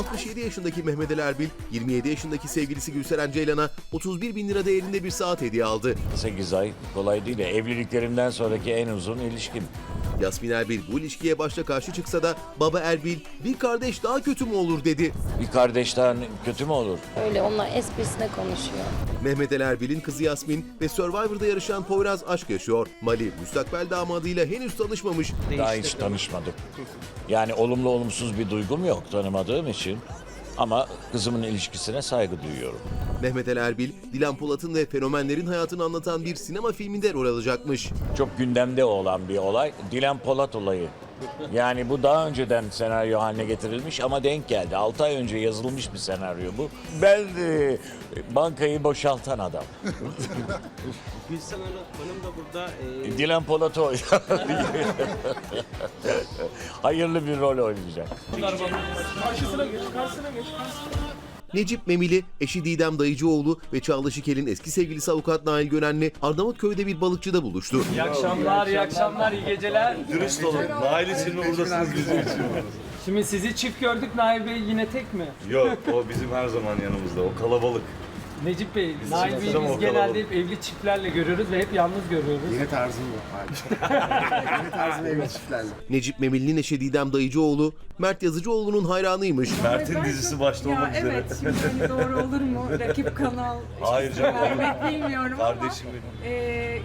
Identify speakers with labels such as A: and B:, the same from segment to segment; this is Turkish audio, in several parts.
A: 67 yaşındaki Mehmet Ali Erbil, 27 yaşındaki sevgilisi Gülseren Ceylan'a 31 bin lira değerinde bir saat hediye aldı.
B: 8 ay kolay değil. ya. Evliliklerimden sonraki en uzun ilişkim.
A: Yasmin Erbil bu ilişkiye başta karşı çıksa da baba Erbil bir kardeş daha kötü mü olur dedi.
B: Bir kardeşten kötü mü olur?
C: Öyle onlar esprisine konuşuyor.
A: Mehmet Ali Erbil'in kızı Yasmin ve Survivor'da yarışan Poyraz aşk yaşıyor. Mali müstakbel damadıyla henüz tanışmamış.
B: Daha hiç tanışmadık. Yani olumlu olumsuz bir duygum yok tanımadığım için. Ama kızımın ilişkisine saygı duyuyorum.
A: Mehmet Ali Erbil, Dilan Polat'ın ve fenomenlerin hayatını anlatan bir sinema filminde rol alacakmış.
B: Çok gündemde olan bir olay. Dilan Polat olayı. Yani bu daha önceden senaryo haline getirilmiş ama denk geldi. 6 ay önce yazılmış bir senaryo bu. Ben de bankayı boşaltan adam.
D: Gülsen Hanım, Hanım da burada e,
B: Dilan Polat o. Hayırlı bir rol oynayacak.
A: Necip Memili, eşi Didem Dayıcıoğlu ve Çağla Şikel'in eski sevgilisi avukat Nail Gönenli Arnavutköy'de bir balıkçıda buluştu.
E: İyi akşamlar, iyi akşamlar, iyi geceler.
F: Dürüst olun. Nail için mi buradasınız bizim için?
E: Şimdi sizi çift gördük, Nail Bey yine tek mi?
F: Yok o bizim her zaman yanımızda. O kalabalık.
E: Necip Bey, Nail Bey'i biz genelde hep evli çiftlerle görüyoruz ve hep yalnız görüyoruz.
G: Yeni tarzım bu. Yeni tarzım evli çiftlerle.
A: Necip Memili'nin eşi Didem Dayıcıoğlu, Mert Yazıcıoğlu'nun hayranıymış.
F: Mert'in dizisi başta olmak üzere.
H: evet şimdi hani doğru olur mu? Rakip kanal.
F: Hayır canım.
H: vermek bilmiyorum
F: Kardeşim
H: ama.
F: benim.
H: E,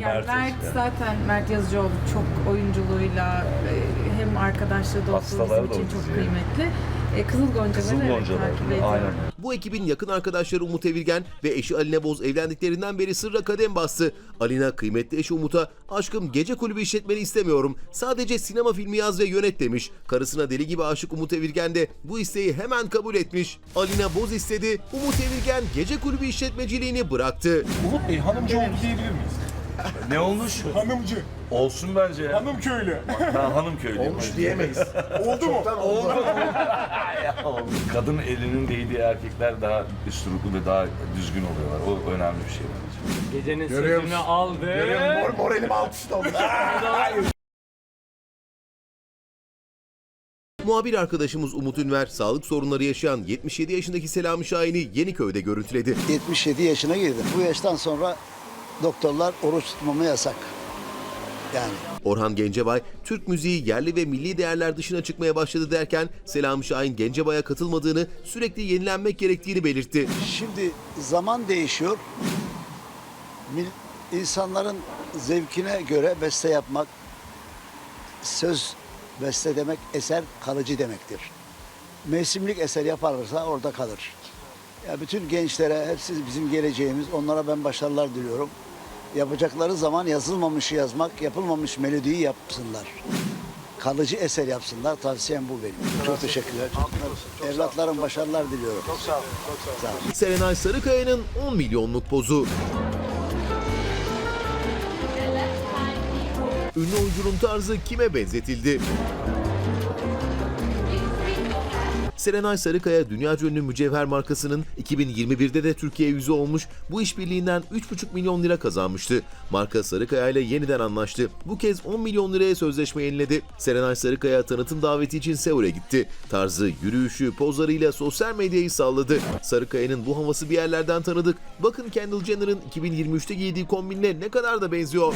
H: yani
F: Mert
H: Mert, zaten Mert Yazıcıoğlu çok oyunculuğuyla e, hem arkadaşlığı dostluğu bizim için çok kıymetli. E, Kızıl Goncaları
F: Kızıl
H: evet,
F: Goncalar.
H: takip ediyorum.
F: Aynen.
A: Bu ekibin yakın arkadaşları Umut Evirgen ve eşi Aline Boz evlendiklerinden beri sırra kadem bastı. Alina kıymetli eşi Umut'a aşkım gece kulübü işletmeni istemiyorum. Sadece sinema filmi yaz ve yönet demiş. Karısına deli gibi aşık Umut Evirgen de bu isteği hemen kabul etmiş. Alina Boz istedi. Umut Evirgen gece kulübü işletmeciliğini bıraktı.
I: Umut Bey hanımcı oldu diyebilir miyiz?
F: Ne olmuş?
I: Hanımcı,
F: Olsun bence ya.
I: hanım köylü.
F: Ben hanım köylüyüm.
G: Olmuş diyemeyiz.
I: Oldu mu?
F: Oldu. Kadın elinin değdiği erkekler daha üsturuplu ve daha düzgün oluyorlar. O önemli bir şey bence.
E: Gecenin
G: Görüyor
E: sözünü
G: musun?
E: aldı.
G: Mor, moralim alt üst oldu.
A: Muhabir arkadaşımız Umut Ünver sağlık sorunları yaşayan 77 yaşındaki Selami Şahin'i Yeniköy'de görüntüledi.
J: 77 yaşına girdim. Bu yaştan sonra doktorlar oruç tutmamı yasak. Yani
A: Orhan Gencebay, Türk müziği yerli ve milli değerler dışına çıkmaya başladı derken Selami Şahin Gencebay'a katılmadığını, sürekli yenilenmek gerektiğini belirtti.
J: şimdi zaman değişiyor. Mil- İnsanların zevkine göre beste yapmak, söz beste demek eser kalıcı demektir. Mevsimlik eser yaparlarsa orada kalır. Ya bütün gençlere, hepsi bizim geleceğimiz. Onlara ben başarılar diliyorum. Yapacakları zaman yazılmamışı yazmak, yapılmamış melodiyi yapsınlar. Kalıcı eser yapsınlar. Tavsiyem bu benim. Çok teşekkürler. Evlatlarım başarılar diliyorum. Çok sağ olun. Sağ olun.
A: Serenay Sarıkaya'nın 10 milyonluk pozu. Ünlü oyuncunun tarzı kime benzetildi? Serenay Sarıkaya dünyaca ünlü mücevher markasının 2021'de de Türkiye yüzü olmuş bu işbirliğinden 3,5 milyon lira kazanmıştı. Marka Sarıkaya ile yeniden anlaştı. Bu kez 10 milyon liraya sözleşme yeniledi. Serenay Sarıkaya tanıtım daveti için Seul'e gitti. Tarzı, yürüyüşü, pozlarıyla sosyal medyayı salladı. Sarıkaya'nın bu havası bir yerlerden tanıdık. Bakın Kendall Jenner'ın 2023'te giydiği kombinle ne kadar da benziyor.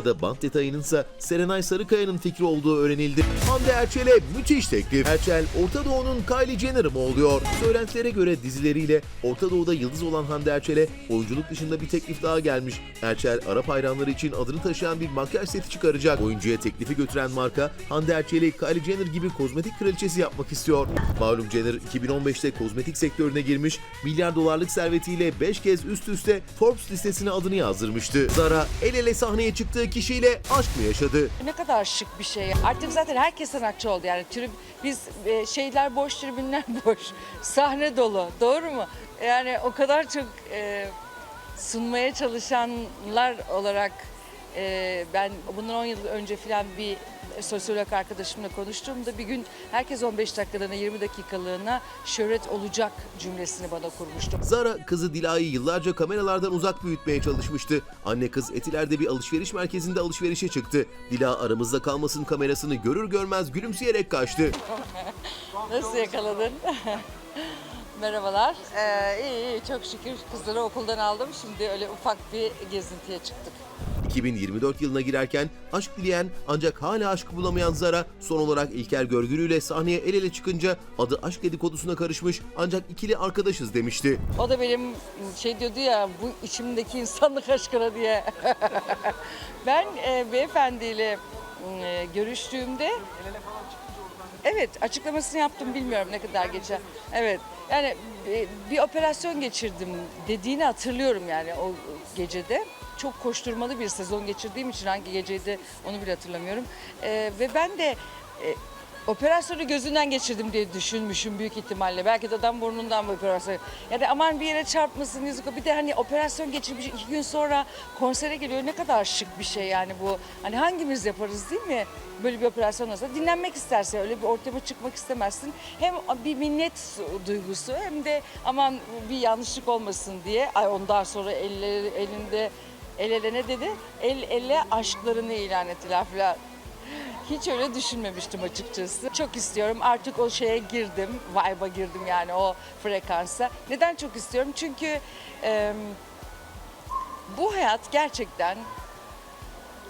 A: Arada bant detayının ise Serenay Sarıkaya'nın fikri olduğu öğrenildi. Hande Erçel'e müthiş teklif. Erçel, Orta Doğu'nun Kylie Jenner'ı mı oluyor? Söylentilere göre dizileriyle Orta Doğu'da yıldız olan Hande Erçel'e oyunculuk dışında bir teklif daha gelmiş. Erçel, Arap hayranları için adını taşıyan bir makyaj seti çıkaracak. Oyuncuya teklifi götüren marka, Hande Erçel'i Kylie Jenner gibi kozmetik kraliçesi yapmak istiyor. Malum Jenner 2015'te kozmetik sektörüne girmiş, milyar dolarlık servetiyle 5 kez üst üste Forbes listesine adını yazdırmıştı. Zara el ele sahneye çıktığı kişiyle aşk mı yaşadı?
K: Ne kadar şık bir şey. Artık zaten herkes sanatçı oldu yani. Trib, biz e, şeyler boş, tribünler boş. Sahne dolu. Doğru mu? Yani o kadar çok e, sunmaya çalışanlar olarak e, ben bundan 10 yıl önce falan bir sosyolog arkadaşımla konuştuğumda bir gün herkes 15 dakikalığına 20 dakikalığına şöhret olacak cümlesini bana kurmuştu.
A: Zara kızı Dila'yı yıllarca kameralardan uzak büyütmeye çalışmıştı. Anne kız Etiler'de bir alışveriş merkezinde alışverişe çıktı. Dila aramızda kalmasın kamerasını görür görmez gülümseyerek kaçtı.
K: Nasıl yakaladın? Merhabalar. Ee, iyi iyi çok şükür kızları okuldan aldım. Şimdi öyle ufak bir gezintiye çıktık.
A: 2024 yılına girerken aşk dileyen ancak hala aşkı bulamayan Zara son olarak İlker Görgülü ile sahneye el ele çıkınca adı aşk dedikodusuna karışmış ancak ikili arkadaşız demişti.
K: O da benim şey diyordu ya bu içimdeki insanlık aşkına diye. ben e, beyefendiyle e, görüştüğümde Evet açıklamasını yaptım bilmiyorum ne kadar geçer. Evet yani e, bir operasyon geçirdim dediğini hatırlıyorum yani o gecede. Çok koşturmalı bir sezon geçirdiğim için hangi geceydi onu bile hatırlamıyorum. E, ve ben de e, operasyonu gözünden geçirdim diye düşünmüşüm büyük ihtimalle. Belki de adam burnundan bu operasyon. Yani aman bir yere çarpmasın yüzük. Bir de hani operasyon geçirmiş iki gün sonra konsere geliyor. Ne kadar şık bir şey yani bu. Hani hangimiz yaparız değil mi? Böyle bir operasyon olsa dinlenmek isterse öyle bir ortama çıkmak istemezsin. Hem bir minnet duygusu hem de aman bir yanlışlık olmasın diye. Ay ondan sonra elleri, elinde el ele ne dedi? El ele aşklarını ilan ettiler falan. Hiç öyle düşünmemiştim açıkçası. Çok istiyorum artık o şeye girdim, vibe'a girdim yani o frekansa. Neden çok istiyorum? Çünkü e, bu hayat gerçekten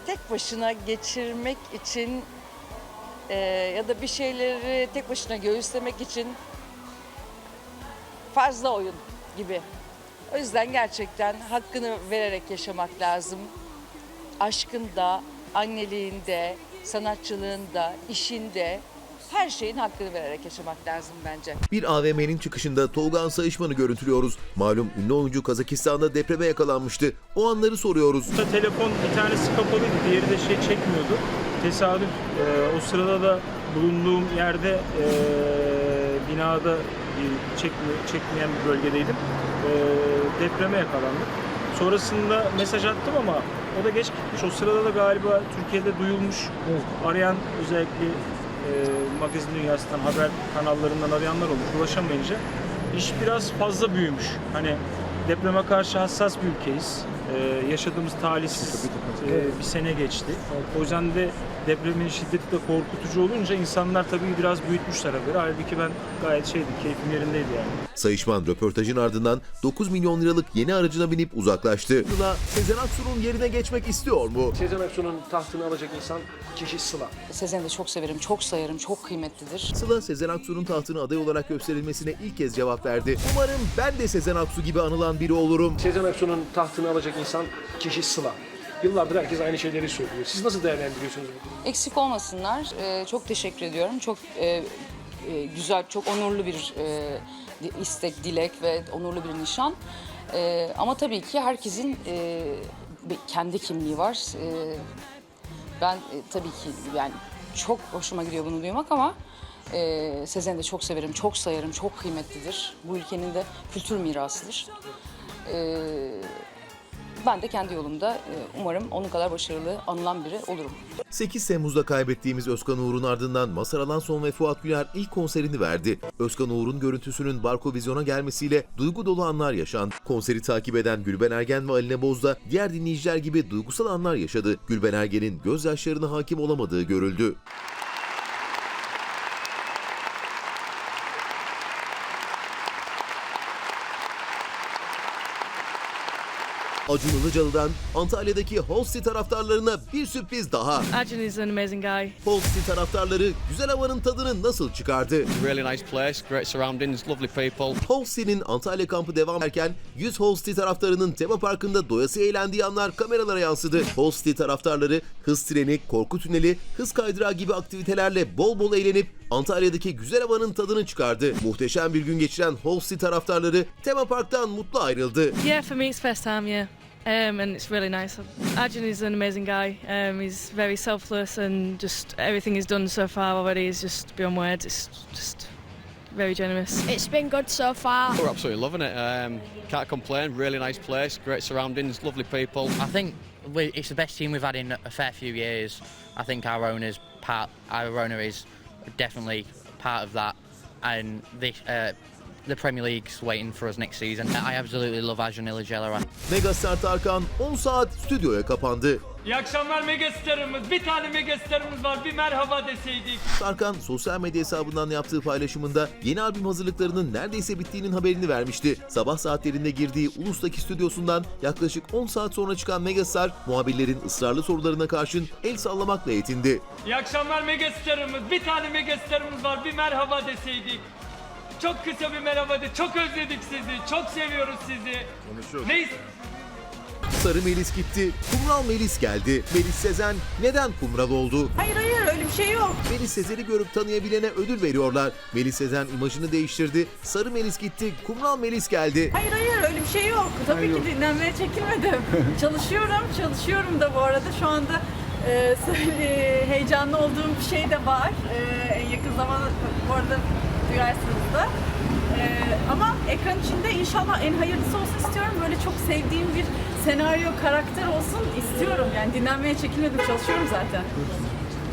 K: tek başına geçirmek için e, ya da bir şeyleri tek başına göğüslemek için fazla oyun gibi. O yüzden gerçekten hakkını vererek yaşamak lazım. Aşkında, anneliğinde, sanatçılığında, işinde her şeyin hakkını vererek yaşamak lazım bence.
A: Bir AVM'nin çıkışında Tolga Sayışman'ı görüntülüyoruz. Malum ünlü oyuncu Kazakistan'da depreme yakalanmıştı. O anları soruyoruz.
E: Telefon bir tanesi kapalıydı, diğeri de şey çekmiyordu. Tesadüf e, o sırada da bulunduğum yerde e, binada çekme, çekmeyen bir bölgedeydim. E, depreme yakalandık. Sonrasında mesaj attım ama o da geç gitmiş. O sırada da galiba Türkiye'de duyulmuş. Arayan özellikle e, magazin dünyasından, haber kanallarından arayanlar olmuş. Ulaşamayınca iş biraz fazla büyümüş. Hani depreme karşı hassas bir ülkeyiz. Ee, yaşadığımız talihsiz e, bir sene geçti. O yüzden de depremin şiddeti de korkutucu olunca insanlar tabii biraz büyütmüşler haberi. Halbuki ben gayet şeydi, keyfim yerindeydi yani.
A: Sayışman röportajın ardından 9 milyon liralık yeni aracına binip uzaklaştı. Sıla Sezen Aksu'nun yerine geçmek istiyor mu?
I: Sezen Aksu'nun tahtını alacak insan kişi Sıla.
K: Sezen'i de çok severim, çok sayarım, çok kıymetlidir.
A: Sıla Sezen Aksu'nun tahtını aday olarak gösterilmesine ilk kez cevap verdi. Umarım ben de Sezen Aksu gibi anılan biri olurum.
I: Sezen Aksu'nun tahtını alacak insan kişi Sıla. Yıllardır herkes aynı şeyleri söylüyor. Siz nasıl değerlendiriyorsunuz bu durumu?
K: Eksik olmasınlar. Ee, çok teşekkür ediyorum. Çok e, e, güzel, çok onurlu bir e, istek, dilek ve onurlu bir nişan. E, ama tabii ki herkesin e, kendi kimliği var. E, ben e, tabii ki yani çok hoşuma gidiyor bunu duymak ama e, Sezen'i de çok severim, çok sayarım, çok kıymetlidir. Bu ülkenin de kültür mirasıdır. E, ben de kendi yolumda e, umarım onun kadar başarılı anılan biri olurum.
A: 8 Temmuz'da kaybettiğimiz Özkan Uğur'un ardından Mazhar Alanson ve Fuat Güler ilk konserini verdi. Özkan Uğur'un görüntüsünün Barko Vizyon'a gelmesiyle duygu dolu anlar yaşandı. Konseri takip eden Gülben Ergen ve Aline Boz da diğer dinleyiciler gibi duygusal anlar yaşadı. Gülben Ergen'in gözyaşlarına hakim olamadığı görüldü. Acun Ilıcalı'dan Antalya'daki Holsti taraftarlarına bir sürpriz daha.
H: Ajun is an amazing guy.
A: Holsti taraftarları güzel havanın tadını nasıl çıkardı?
D: Really nice place, great surroundings, lovely people.
A: Holsti'nin Antalya kampı devam ederken 100 Holsti taraftarının tema parkında doyası eğlendiği anlar kameralara yansıdı. Holsti taraftarları hız treni, korku tüneli, hız kaydırağı gibi aktivitelerle bol bol eğlenip Antalya'daki güzel havanın tadını çıkardı. Muhteşem bir gün geçiren Holsti taraftarları tema parktan mutlu ayrıldı.
H: Yeah, for me it's first time, yeah. Um, and it's really nice. Ajun is an amazing guy. Um, he's very selfless and just everything he's done so far already is just beyond words. It's just very generous.
C: It's been good so far.
D: We're absolutely loving it. Um, can't complain. Really nice place, great surroundings, lovely people.
L: I think we, it's the best team we've had in a fair few years. I think our owners part. Irona is definitely part of that, and this, uh, the Premier League's waiting for us next season. I absolutely love Arjun Ilijala.
A: Megastar Tarkan 10 saat stüdyoya kapandı.
M: İyi akşamlar megastarımız. Bir tane megastarımız var. Bir merhaba deseydik.
A: Tarkan sosyal medya hesabından yaptığı paylaşımında yeni albüm hazırlıklarının neredeyse bittiğinin haberini vermişti. Sabah saatlerinde girdiği Ulus'taki stüdyosundan yaklaşık 10 saat sonra çıkan Megastar muhabirlerin ısrarlı sorularına karşın el sallamakla yetindi.
M: İyi akşamlar megastarımız. Bir tane megastarımız var. Bir merhaba deseydik. Çok kısa bir merhaba de. Çok özledik sizi. Çok seviyoruz sizi. Konuşuyoruz. Ne
A: Sarı Melis gitti, Kumral Melis geldi. Melis Sezen neden Kumral oldu?
N: Hayır hayır öyle bir şey yok.
A: Melis Sezer'i görüp tanıyabilene ödül veriyorlar. Melis Sezen imajını değiştirdi. Sarı Melis gitti, Kumral Melis geldi.
N: Hayır hayır öyle bir şey yok. Tabii ki dinlenmeye çekinmedim. çalışıyorum, çalışıyorum da bu arada. Şu anda e, söyle- heyecanlı olduğum bir şey de var. E, en yakın zamanda bu arada duyarsınız da. E, ama ekran içinde inşallah en hayırlısı olsun istiyorum. Böyle çok sevdiğim bir senaryo, karakter olsun istiyorum. Yani dinlenmeye çekinmedim, çalışıyorum zaten.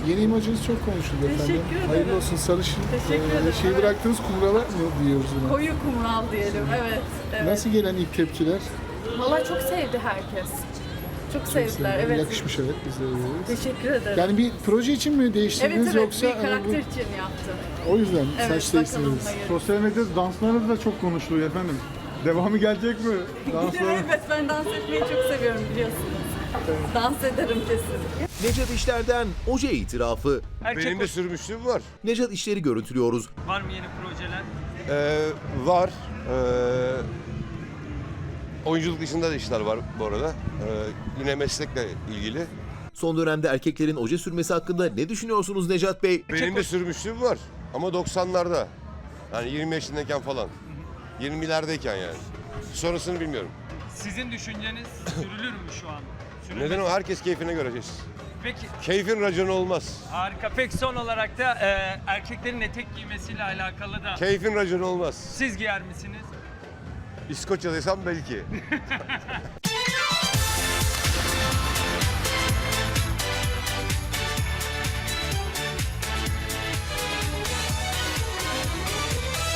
G: Yeni imajınız çok konuşuldu efendim.
N: Teşekkür ederim.
G: Hayırlı olsun sarışın.
N: Teşekkür
G: Ee,
N: ederim,
G: Şeyi
N: evet.
G: bıraktınız kumrala mı diyoruz buna?
N: Koyu kumral diyelim, evet. evet.
G: Nasıl gelen ilk tepkiler?
N: Vallahi çok sevdi herkes. Çok sevdiler, evet.
G: Yakışmış evet bize de.
N: Teşekkür ederim.
G: Yani bir proje için mi değiştirdiniz
N: evet evet
G: yoksa
N: bir
G: hani
N: karakter
G: bu-
N: için yaptım.
G: o yüzden
N: Evet
G: saç değiştirdiniz.
O: Sosyal medyada danslarınız da çok konuşuluyor efendim. Devamı gelecek mi? Danslar.
N: evet ben dans etmeyi çok seviyorum biliyorsunuz. Dans ederim kesin.
A: Necat İşler'den oje itirafı.
M: Benim de
P: sürmüşlüğüm var.
A: Necat İşler'i görüntülüyoruz.
M: var mı yeni projeler?
P: Ee, var. Ee, oyunculuk dışında da işler var bu arada. Ee, yine meslekle ilgili.
A: Son dönemde erkeklerin oje sürmesi hakkında ne düşünüyorsunuz Necat Bey?
P: Benim de sürmüşlüğüm var. Ama 90'larda. Yani 20 yaşındayken falan. 20'lerdeyken yani. Sonrasını bilmiyorum.
M: Sizin düşünceniz sürülür mü şu an?
P: Neden o? Herkes keyfine göre.
M: Peki
P: Keyfin raconu olmaz.
M: harika. Peki son olarak da e, erkeklerin etek giymesiyle alakalı da
P: Keyfin raconu olmaz.
M: siz giyer misiniz?
P: İskoçya'daysam belki.